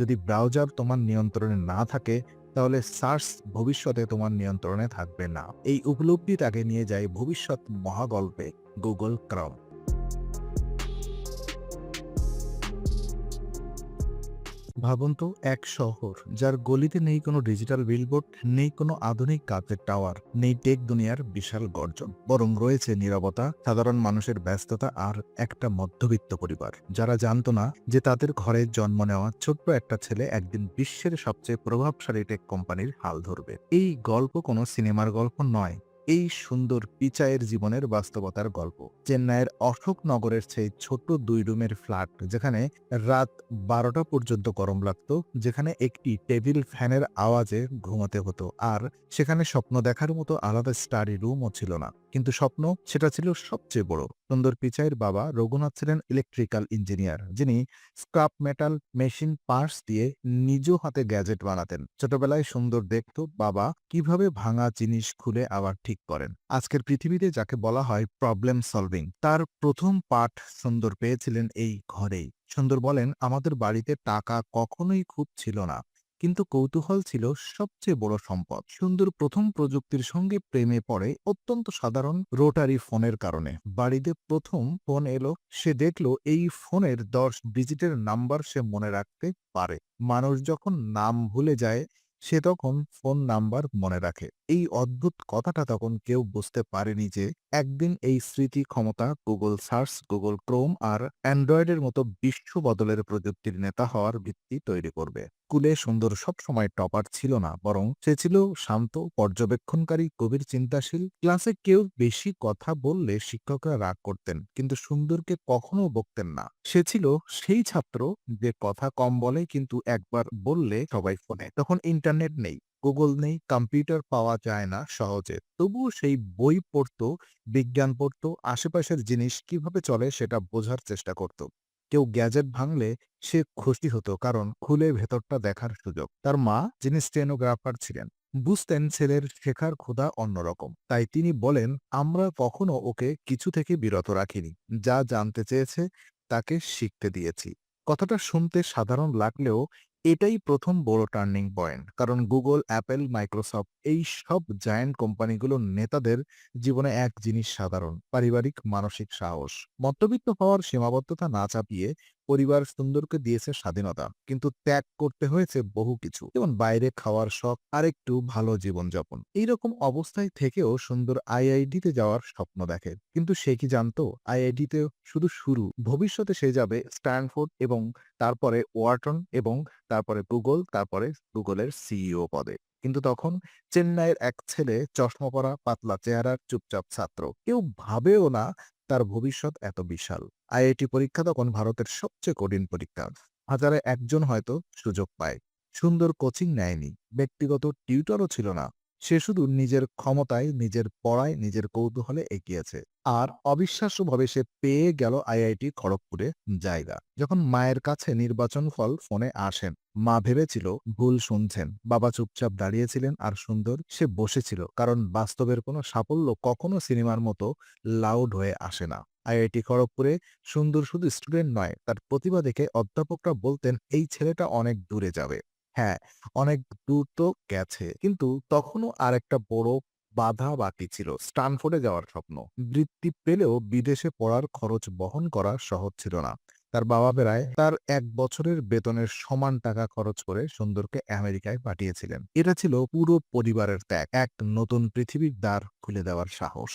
যদি ব্রাউজার তোমার নিয়ন্ত্রণে না থাকে, তাহলে সার্চ ভবিষ্যতে তোমার নিয়ন্ত্রণে থাকবে না। এই উপলব্ধিটাকে নিয়ে যায় ভবিষ্যৎ মহাগল্পে গুগল ক্রম ভাবুন তো, এক শহর, যার গলিতে নেই কোনো ডিজিটাল বিলবোর্ড নেই কোনো আধুনিক কাচের টাওয়ার নেই টেক দুনিয়ার বিশাল গর্জন। বরং রয়েছে নিরবতা, সাধারণ মানুষের ব্যস্ততা আর একটা মধ্যবিত্ত পরিবার। যারা জানতো না যে তাদের ঘরে জন্ম নেওয়া ছোট্ট একটা ছেলে একদিন বিশ্বের সবচেয়ে প্রভাবশালী টেক কোম্পানির হাল ধরবে। এই গল্প কোনো সিনেমার গল্প নয়। এই সুন্দর পিচায়ের জীবনের বাস্তবতার গল্প। চেন্নাইয়ের অশোকনগরের সেই ছোট্ট দুই রুমের ফ্ল্যাট, যেখানে রাত বারোটা পর্যন্ত গরম লাগতো, যেখানে একটি টেবিল ফ্যানের আওয়াজে ঘুমাতে হতো, আর সেখানে স্বপ্ন দেখার মতো আলাদা স্টাডি রুমও ছিল না। কিন্তু স্বপ্ন সেটা ছিল সবচেয়ে বড়। সুন্দর পিচাইয়ের বাবা রঘুনাথ ছিলেন ইলেকট্রিক্যাল ইঞ্জিনিয়ার যিনি স্ক্রাপ মেটাল মেশিন পার্টস দিয়ে নিজ হাতে গ্যাজেট বানাতেন। ছোটবেলায় সুন্দর দেখত বাবা কীভাবে ভাঙা জিনিস খুলে আবার ঠিক করেন। আজকের পৃথিবীতে যাকে বলা হয় প্রবলেম সলভিং তার প্রথম পাঠ সুন্দর পেয়েছিলেন এই ঘরেই। সুন্দর বলেন, আমাদের বাড়িতে টাকা কখনোই খুব ছিল না। কিন্তু কৌতূহল ছিল সবচেয়ে বড় সম্পদ। সুন্দর প্রথম প্রযুক্তির সঙ্গে প্রেমে পড়ে অত্যন্ত সাধারণ রোটারি ফোনের কারণে। বাড়িতে প্রথম ফোন এলো, সে দেখল এই ফোনের দশ ডিজিটের নাম্বার সে মনে রাখতে পারে। মানুষ যখন নাম ভুলে যায় সে তখন ফোন নাম্বার মনে রাখে। এই অদ্ভুত কথাটা তখন কেউ বুঝতে পারেনি যে, একদিন এই স্মৃতি ক্ষমতা গুগল সার্চ, গুগল ক্রোম আর অ্যান্ড্রয়েডের মতো বিশ্ব বদলের প্রযুক্তির নেতা হওয়ার ভিত্তি তৈরি করবে। স্কুলে সুন্দর সবসময় টপার ছিল না, বরং সে ছিল শান্ত, পর্যবেক্ষণকারী, গভীর চিন্তাশীল। ক্লাসে কেউ বেশি কথা বললে শিক্ষকরা রাগ করতেন, কিন্তু সুন্দরকে কখনো বকতেন না। সে ছিল সেই ছাত্র যে কথা কম বলে, কিন্তু একবার বললে সবাই ফোনে তখন ইন্টারনেট নেই, গুগল নেই, কম্পিউটার পাওয়া যায় না সহজে। তবুও সেই বই পড়তো, বিজ্ঞান পড়তো, আশেপাশের জিনিস কীভাবে চলে সেটা বোঝার চেষ্টা করত। কেউ গ্যাজেট ভাঙলে সে খুশি হতো কারণ খুলে ভেতরটা দেখার সুযোগ। তার মা যিনি স্টেনোগ্রাফার ছিলেন, বুঝতেন ছেলের শেখার ক্ষুধা অন্যরকম। তাই তিনি বলেন, আমরা কখনো ওকে কিছু থেকে বিরত রাখিনি। যা জানতে চেয়েছে তাকে শিখতে দিয়েছি। কথাটা শুনতে সাধারণ লাগলেও এটাই প্রথম বড় টার্নিং পয়েন্ট কারণ গুগল অ্যাপেল মাইক্রোসফট এই সব জায়ান্ট কোম্পানিগুলোর নেতাদের জীবনে এক জিনিস সাধারণ, পারিবারিক, মানসিক সাহস। মধ্যবিত্ত হওয়ার সীমাবদ্ধতা না চাপিয়ে পরিবার সুন্দরকে দিয়েছে স্বাধীনতা। কিন্তু ত্যাগ করতে হয়েছে বহু কিছু। যেমন বাইরে খাওয়ার শখ আর একটু ভালো জীবনযাপন। এইরকম অবস্থায় থেকেও সুন্দর আইআইডিতে যাওয়ার স্বপ্ন দেখে। কিন্তু সে কি জানতো? আইআইডিতে শুধু শুরু। ভবিষ্যতে সে যাবে স্ট্যানফোর্ড এবং তারপরে ওয়ার্টন এবং তারপরে গুগল, তারপরে গুগলের সিইও পদে। কিন্তু তখন চেন্নাইয়ের এক ছেলে চশমা পরা, পাতলা চেহারার চুপচাপ ছাত্র। কেউ ভাবেও না তার ভবিষ্যৎ এত বিশাল। আইআইটি পরীক্ষা তখন ভারতের সবচেয়ে কঠিন পরীক্ষা। হাজারে একজন হয়তো সুযোগ পায়। সুন্দর কোচিং নেয়নি। ব্যক্তিগত টিউটরও ছিল না। সে শুধু নিজের ক্ষমতায়, নিজের পড়ায়, নিজের কৌতূহলে এগিয়েছে। আর অবিশ্বাস্যভাবে সে পেয়ে গেল আইআইটি খড়গপুরে জায়গা। যখন মায়ের কাছে নির্বাচন ফল ফোনে আসেন, মা ভেবেছিল ভুল শুনছেন। বাবা চুপচাপ দাঁড়িয়েছিলেন আর সুন্দর সে বসেছিল, কারণ বাস্তবের কোনো সাফল্য কখনো সিনেমার মতো লাউড হয়ে আসে না। আইআইটি খড়গপুরে সুন্দর শুধু স্টুডেন্ট নয়, তার প্রতিভা দেখে অধ্যাপকরা বলতেন, এই ছেলেটা অনেক দূরে যাবে। হ্যাঁ অনেক দূর তো গেছে। কিন্তু তখনও আর একটা বড় বাধা বাকি ছিল স্টানফোর্ডে যাওয়ার স্বপ্ন। বৃত্তি পেলেও বিদেশে পড়ার খরচ বহন করা সহজ ছিল না। তার বাবা বেড়ায়, তার এক বছরের বেতনের সমান টাকা খরচ করে সুন্দরকে আমেরিকায় পাঠিয়েছিলেন। এটা ছিল পুরো পরিবারের ত্যাগ, এক নতুন পৃথিবীর দ্বার খুলে দেওয়ার সাহস।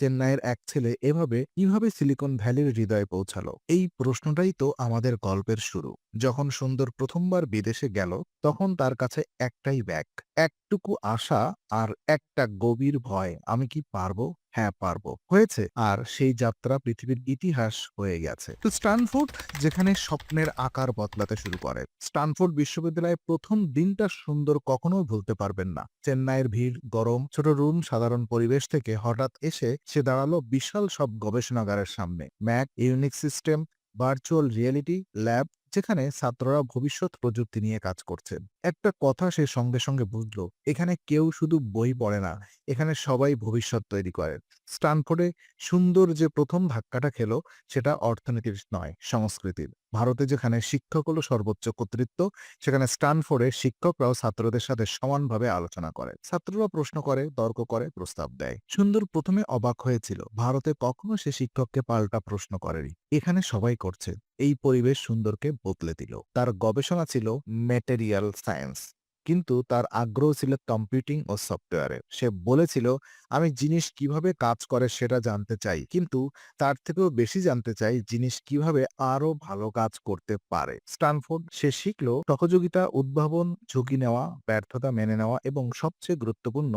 চেন্নাইয়ের এক ছেলে এভাবে কীভাবে সিলিকন ভ্যালির হৃদয়ে পৌঁছালো? এই প্রশ্নটাই তো আমাদের গল্পের শুরু। যখন সুন্দর প্রথমবার বিদেশে গেল, তখন তার কাছে একটাই ব্যাগ। একটুকু আশা আর একটা গভীর ভয়। আমি কি পারব? হ্যাঁ পারব। হয়েছে। আর সেই যাত্রা পৃথিবীর ইতিহাস হয়ে গেছে। তো স্টানফোর্ড যেখানে স্বপ্নের আকার বদলাতে শুরু করে। স্টানফোর্ড বিশ্ববিদ্যালয়ে প্রথম দিনটা সুন্দর কখনো ভুলতে পারবেন না। চেন্নাইয়ের ভিড়, গরম, ছোট রুম, সাধারণ পরিবেশ থেকে হঠাৎ এসে সে দাঁড়াল বিশাল সব গবেষণাগারের সামনে। Mac Unix system, virtual reality, lab যেখানে ছাত্ররা ভবিষ্যৎ প্রযুক্তি নিয়ে কাজ করছেন। একটা কথা সে সঙ্গে সঙ্গে বুঝলো, এখানে কেউ শুধু বই পড়ে না, এখানে সবাই ভবিষ্যৎ তৈরি করেন স্টানফোর্ডে সুন্দর যে প্রথম ধাক্কাটা খেলো, সেটা অর্থনীতির নয়, সংস্কৃতির। ভারতে যেখানে শিক্ষক হলো সর্বোচ্চ কর্তৃত্ব, সেখানে স্টানফোর্ডে শিক্ষকরাও ছাত্রদের সাথে সমানভাবে আলোচনা করে। ছাত্ররা প্রশ্ন করে, তর্ক করে, প্রস্তাব দেয়। সুন্দর প্রথমে অবাক হয়েছিল, ভারতে কখনো সে শিক্ষককে পাল্টা প্রশ্ন করেনি। এখানে সবাই করছে। এই পরিবেশ সুন্দরকে বদলে দিল। তার গবেষণা ছিল ম্যাটেরিয়াল সায়েন্স কিন্তু তার আগ্রহ ছিল কম্পিউটিং ও সফটওয়্যারে সে বলেছিল, আমি জিনিস কীভাবে কাজ করে সেটা জানতে চাই, কিন্তু তার থেকেও বেশি জানতে চাই জিনিস কীভাবে আরও ভালো কাজ করতে পারে। স্টানফোর্ড সে শিখল সহযোগিতা, উদ্ভাবন, ঝুঁকি নেওয়া, ব্যর্থতা মেনে নেওয়া এবং সবচেয়ে গুরুত্বপূর্ণ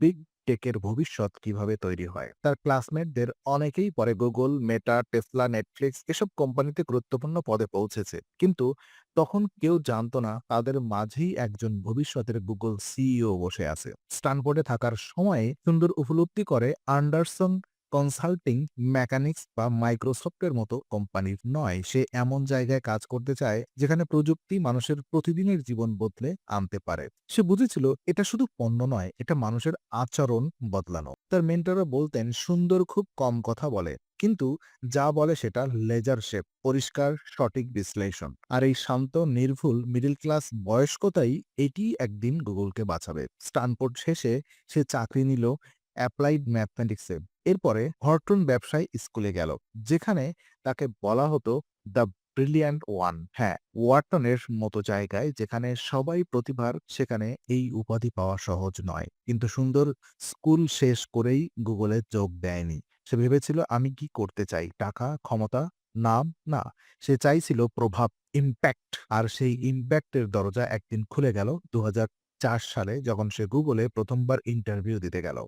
বিগ টেকের ভবিষ্যৎ কীভাবে তৈরি হয়? তার ক্লাসমেটদের অনেকেই পরে গুগল, মেটা, টেসলা, নেটফ্লিক্স এসব কোম্পানিতে গুরুত্বপূর্ণ পদে পৌঁছেছে। কিন্তু তখন কেউ জানতো না তাদের মাঝেই একজন ভবিষ্যতের গুগল সিইও বসে আছে। স্টানফোর্ডে থাকার সময়ে সুন্দর উপলব্ধি করে আন্ডারসন কনসাল্টিং মেকানিক্স বা মাইক্রোসফটের মতো কোম্পানির নয়। সে এমন জায়গায় কাজ করতে চায়, যেখানে প্রযুক্তি মানুষের প্রতিদিনের জীবন বদলে আনতে পারে। সে বুঝেছিল, এটা শুধু পণ্য নয়, এটা মানুষের আচরণ বদলানো। তার মেন্টররা বলতেন, সুন্দর খুব কম কথা বলে, কিন্তু যা বলে সেটা লেজার শেপ, পরিষ্কার, সঠিক বিশ্লেষণ। আর এই শান্ত, নির্ভুল, মিডিল ক্লাস বয়স্কতাই এটি একদিন গুগলকে বাঁচাবে। স্টানপোর্ট শেষে সে চাকরি নিল অ্যাপ্লাইড ম্যাথমেটিক্সে। এরপরে হর্টন ব্যবসায় স্কুলে গেল। যেখানে তাকে বলা হতো দ্য ব্রিলিয়ান্ট ওয়ান হ্যাঁ ওয়াটনের মতো জায়গায় যেখানে সবাই প্রতিভার, সেখানে এই উপাধি পাওয়া সহজ নয়। কিন্তু সুন্দর স্কুল শেষ করেই গুগলে যোগ দেয়নি। সে ভেবেছিল, আমি কি করতে চাই? টাকা, ক্ষমতা, নাম? না, সে চাইছিল প্রভাব ইম্প্যাক্ট আর সেই ইম্প্যাক্টের দরজা একদিন খুলে গেল দু হাজার চার সালে যখন সে গুগলে প্রথমবার ইন্টারভিউ দিতে গেল,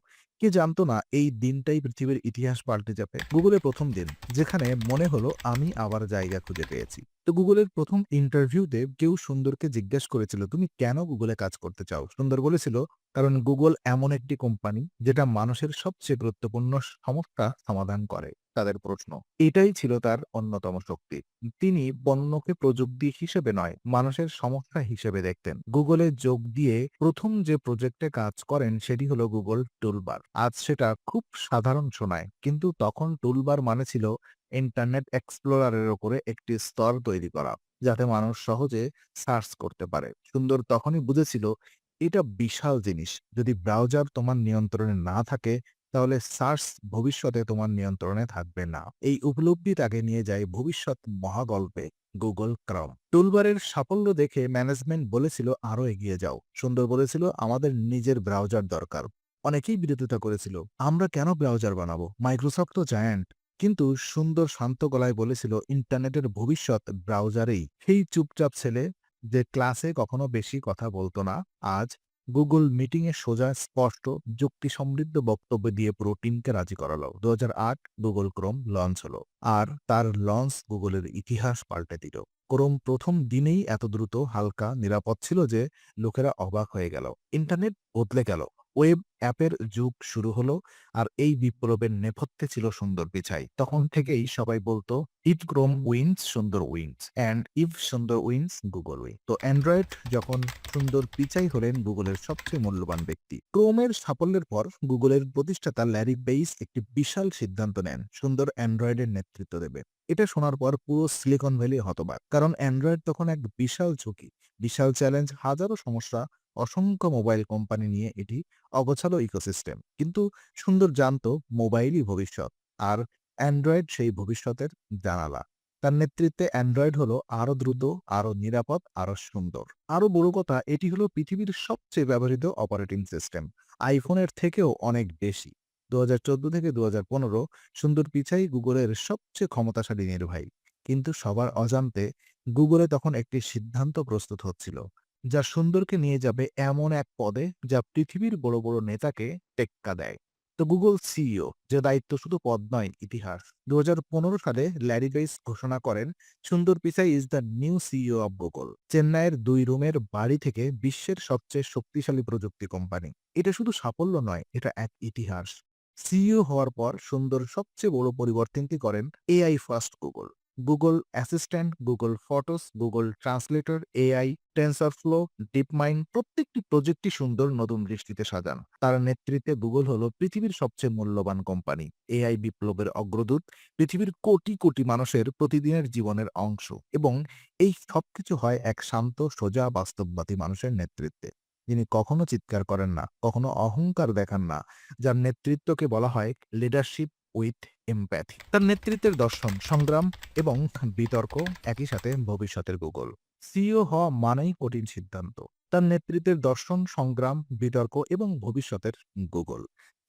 কে জানতো না এই দিনটাই পৃথিবীর ইতিহাস পাল্টে যাবে? গুগলের প্রথম দিন, যেখানে মনে হলো আমি আবার জায়গা খুঁজে পেয়েছি। তো গুগলের প্রথম ইন্টারভিউতে কেউ সুন্দরকে জিজ্ঞেস করেছিল, তুমি কেন গুগলে কাজ করতে চাও? সুন্দর বলেছিল, কারণ গুগল এমন একটি কোম্পানি যেটা মানুষের সবচেয়ে গুরুত্বপূর্ণ সমস্যা সমাধান করে। তাদের প্রশ্ন। এটাই ছিল তার অন্যতম শক্তি। তিনি পণ্যকে প্রযুক্তি হিসেবে নয়, মানুষের সমস্যা হিসেবে দেখতেন। গুগলে যোগ দিয়ে প্রথম যে প্রজেক্টে কাজ করেন সেটি হলো গুগল টুলবার। আজ সেটা খুব সাধারণ শোনায়, কিন্তু তখন টুলবার মানে ছিল ইন্টারনেট এক্সপ্লোরারের ওপরে একটি স্তর তৈরি করা, যাতে মানুষ সহজে সার্চ করতে পারে। সুন্দর তখনই বুঝেছিল, এটা বিশাল জিনিস। যদি ব্রাউজার তোমার নিয়ন্ত্রণে না থাকে তাহলে সার্চ ভবিষ্যতে তোমার নিয়ন্ত্রণে থাকবে না। এই উপলব্ধি তাকে নিয়ে যায় ভবিষ্যৎ মহাগল্পে গুগল ক্রম। টুলবারের সাফল্য দেখে ম্যানেজমেন্ট বলেছিল আরও এগিয়ে যাও। সুন্দর বলেছিল, আমাদের নিজের ব্রাউজার দরকার। অনেকেই বিরোধিতা করেছিল, আমরা কেন ব্রাউজার বানাবো? মাইক্রোসফট তো জায়ান্ট। কিন্তু সুন্দর শান্ত গলায় বলেছিল, ইন্টারনেটের ভবিষ্যৎ ব্রাউজারেই। সেই চুপচাপ ছেলে যে ক্লাসে কখনো বেশি কথা বলতো না, আজ গুগল মিটিংয়ে সোজা, স্পষ্ট যুক্তি সমৃদ্ধ বক্তব্য দিয়ে পুরো টিমকে রাজি করালো। দু হাজার আট গুগল ক্রোম লঞ্চ হলো আর তার লঞ্চ গুগলের ইতিহাস পাল্টে দিল। ক্রোম প্রথম দিনেই এত দ্রুত, হালকা, নিরাপদ ছিল যে লোকেরা অবাক হয়ে গেল। ইন্টারনেট বদলে গেল। ওয়েব অ্যাপের যুগ শুরু হলো আর এই বিপ্লবের নেপথ্যে ছিল সুন্দর পিছাই তখন থেকেই সবাই বলতো it Chrome wins Sundar wins and if Sundar wins Google win তো অ্যান্ড্রয়েড যখন সুন্দর পিচাই হলেন গুগলের সবচেয়ে মূল্যবান ব্যক্তি। ক্রোমের সাফল্যের পর গুগলের প্রতিষ্ঠাতা ল্যারি বেইস একটি বিশাল সিদ্ধান্ত নেন, সুন্দর অ্যান্ড্রয়েডের নেতৃত্ব দেবে। এটা শোনার পর পুরো সিলিকন ভ্যালি হতবাক। কারণ অ্যান্ড্রয়েড তখন এক বিশাল ঝুঁকি। বিশাল চ্যালেঞ্জ হাজারো সমস্যা অসংখ্য মোবাইল কোম্পানি নিয়ে এটি অগোছালো ইকোসিস্টেম। কিন্তু সুন্দর জানতো মোবাইলই ভবিষ্যৎ, আর অ্যান্ড্রয়েড সেই ভবিষ্যতের জানালা। তার নেতৃত্বে অ্যান্ড্রয়েড হলো আরও দ্রুত, আরও নিরাপদ, আরও সুন্দর। আরও বড় কথা, এটি হলো পৃথিবীর সবচেয়ে ব্যবহৃত অপারেটিং সিস্টেম আইফোনের থেকেও অনেক বেশি। দু হাজার চোদ্দ থেকে দু হাজার পনেরো সুন্দর পিছাই গুগলের সবচেয়ে ক্ষমতাশালী নির্বাহী। কিন্তু সবার অজান্তে গুগলে তখন একটি সিদ্ধান্ত প্রস্তুত হচ্ছিল যা সুন্দরকে নিয়ে যাবে এমন এক পদে যা পৃথিবীর বড় বড় নেতাকে টেক্কা দেয়। তো গুগল সিইও, যে দায়িত্ব শুধু পদ নয়, ইতিহাস। দু হাজার পনেরো সালে ল্যারি বেইস ঘোষণা করেন, Sundar Pichai is the new CEO of Google. চেন্নাইয়ের দুই রুমের বাড়ি থেকে বিশ্বের সবচেয়ে শক্তিশালী প্রযুক্তি কোম্পানি। এটা শুধু সাফল্য নয়, এটা এক ইতিহাস। সিইও হওয়ার পর সুন্দর সবচেয়ে বড় পরিবর্তনটি করেন AI first Google. Google Assistant Google Photos Google translator AI TensorFlow DeepMind প্রত্যেকটি প্রযুক্তি সুন্দর নতুন দৃষ্টিতে সাজান। তার নেতৃত্বে গুগল হল পৃথিবীর সবচেয়ে মূল্যবান কোম্পানি। এআই বিপ্লবের অগ্রদূত পৃথিবীর কোটি কোটি মানুষের প্রতিদিনের জীবনের অংশ এবং এই সবকিছু হয় এক শান্ত, সোজা, বাস্তববাদী মানুষের নেতৃত্বে। যিনি কখনো চিৎকার করেন না, কখনো অহংকার দেখান না, যার নেতৃত্বকে বলা হয় লিডারশিপ উইথ এমপ্যাথি। তার নেতৃত্বের দর্শন, সংগ্রাম এবং বিতর্ক একই সাথে ভবিষ্যতের গুগল সিইও হওয়া মানেই কঠিন সিদ্ধান্ত। তার নেতৃত্বের দর্শন, সংগ্রাম, বিতর্ক এবং ভবিষ্যতের গুগল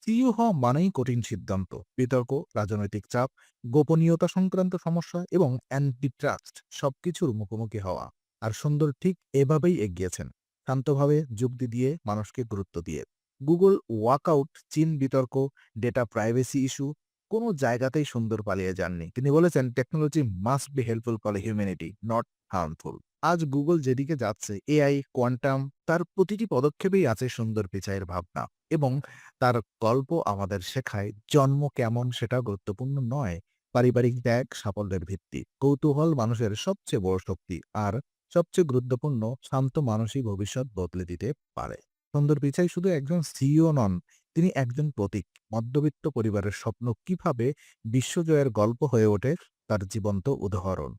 সিইও হওয়া মানেই কঠিন সিদ্ধান্ত। বিতর্ক, রাজনৈতিক চাপ, গোপনীয়তা সংক্রান্ত সমস্যা এবং অ্যান্টিট্রাস্ট সবকিছুর মুখোমুখি হওয়া। আর সুন্দর ঠিক এভাবেই এগিয়েছেন। শান্তভাবে যুক্তি দিয়ে মানুষকে গুরুত্ব দিয়ে। গুগল ওয়াকআউট, চীন বিতর্ক, ডেটা প্রাইভেসি ইস্যু কোনো জায়গাতেই সুন্দর পালিয়ে যাননি। তিনি বলেছেন technology must be helpful for humanity not harmful আজ গুগল যেদিকে যাচ্ছে এআই কোয়ান্টাম তার প্রতিটি পদক্ষেপেই আছে সুন্দর পিছাইয়ের ভাবনা এবং তার গল্প আমাদের শেখায় জন্ম কেমন সেটা গুরুত্বপূর্ণ নয়, পারিবারিক ত্যাগ, সাফল্যের ভিত্তি। কৌতূহল মানুষের সবচেয়ে বড় শক্তি আর সবচেয়ে গুরুত্বপূর্ণ শান্ত মানসিক ভবিষ্যৎ বদলে দিতে পারে। সুন্দর পিচাই শুধু একজন সিইও নন তিনি একজন প্রতীক। মধ্যবিত্ত পরিবারের স্বপ্ন কীভাবে বিশ্বজয়ের গল্প হয়ে ওঠে তার জীবন্ত উদাহরণ।